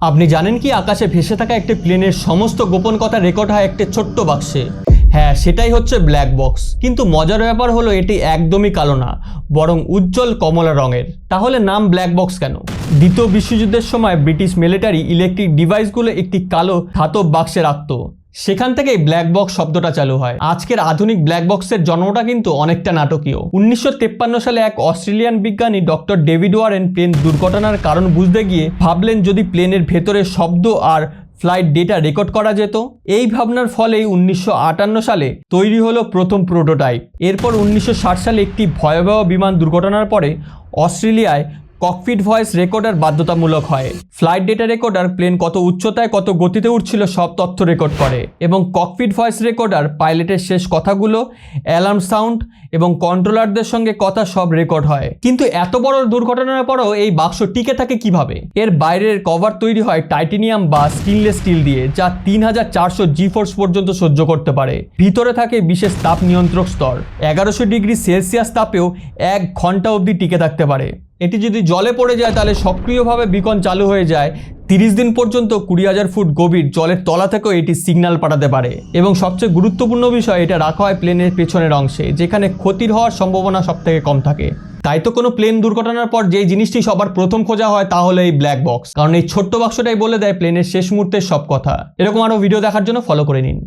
আপনি জানেন কি আকাশে ভেসে থাকা একটি প্লেনের সমস্ত গোপন কথা রেকর্ড হয় একটি ছোট্ট বাক্সে? হ্যাঁ সেটাই হচ্ছে ব্ল্যাক বক্স। কিন্তু মজার ব্যাপার হলো এটি একদমই কালো না, বরং উজ্জ্বল কমলা রঙের। তাহলে নাম ব্ল্যাক বক্স কেন? দ্বিতীয় বিশ্বযুদ্ধের সময় ব্রিটিশ মিলিটারি ইলেকট্রিক ডিভাইসগুলো একটি কালো ধাতব বাক্সে রাখত। সেখান থেকেই ব্ল্যাক বক্স শব্দটা চালু হয়। আজকের আধুনিক ব্ল্যাক বক্সের জন্মটা কিন্তু অনেকটা নাটকীয়। উনিশশো সালে এক অস্ট্রেলিয়ান বিজ্ঞানী ডক্টর ডেভিড ওয়ারেন প্লেন দুর্ঘটনার কারণ বুঝতে গিয়ে ভাবলেন, যদি প্লেনের ভেতরে শব্দ আর ফ্লাইট ডেটা রেকর্ড করা যেত। এই ভাবনার ফলেই উনিশশো আটান্ন সালে তৈরি হলো প্রথম প্রোটোটাইপ এরপর উনিশশো ষাট সালে একটি ভয়াবহ বিমান দুর্ঘটনার পরে অস্ট্রেলিয়ায় ককপিট ভয়েস রেকর্ডার বাধ্যতামূলক হয়। ফ্লাইট ডেটা রেকর্ডার প্লেন কত উচ্চতায় কত গতিতে উঠছিল সব তথ্য রেকর্ড করে। এবং ককপিট ভয়েস রেকর্ডার পাইলটের শেষ কথাগুলো, অ্যালার্ম সাউন্ড এবং কন্ট্রোলারদের সঙ্গে কথা সব রেকর্ড হয়। কিন্তু এত বড় দুর্ঘটনার পরেও এই বাক্স টিকে থাকে কীভাবে? এর বাইরের কভার তৈরি হয় টাইটেনিয়াম বা স্টিনলেস স্টিল দিয়ে, যা তিন হাজার চারশো জি ফোর্স পর্যন্ত সহ্য করতে পারে। ভিতরে থাকে বিশেষ তাপ নিয়ন্ত্রক স্তর। এগারোশো ডিগ্রি সেলসিয়াস তাপেও এক ঘণ্টা অবধি টিকে থাকতে পারে। এটি যদি জলে পড়ে যায়, তাহলে সক্রিয়ভাবে বিকন চালু হয়ে যায়। তিরিশ দিন পর্যন্ত কুড়ি হাজার ফুট গভীর জলের তলা থেকেও এটি সিগন্যাল পাঠাতে পারে। এবং সবচেয়ে গুরুত্বপূর্ণ বিষয়, এটা রাখা হয় প্লেনের পেছনের অংশে, যেখানে ক্ষতির হওয়ার সম্ভাবনা সব থেকে কম থাকে। তাই তো কোনো প্লেন দুর্ঘটনার পর যে জিনিসটি সবার প্রথম খোঁজা হয়, তা হলো এই ব্ল্যাক বক্স কারণ এই ছোট্ট বাক্সটাই বলে দেয় প্লেনের শেষ মুহূর্তের সব কথা। এরকম আরও ভিডিও দেখার জন্য ফলো করে নিন।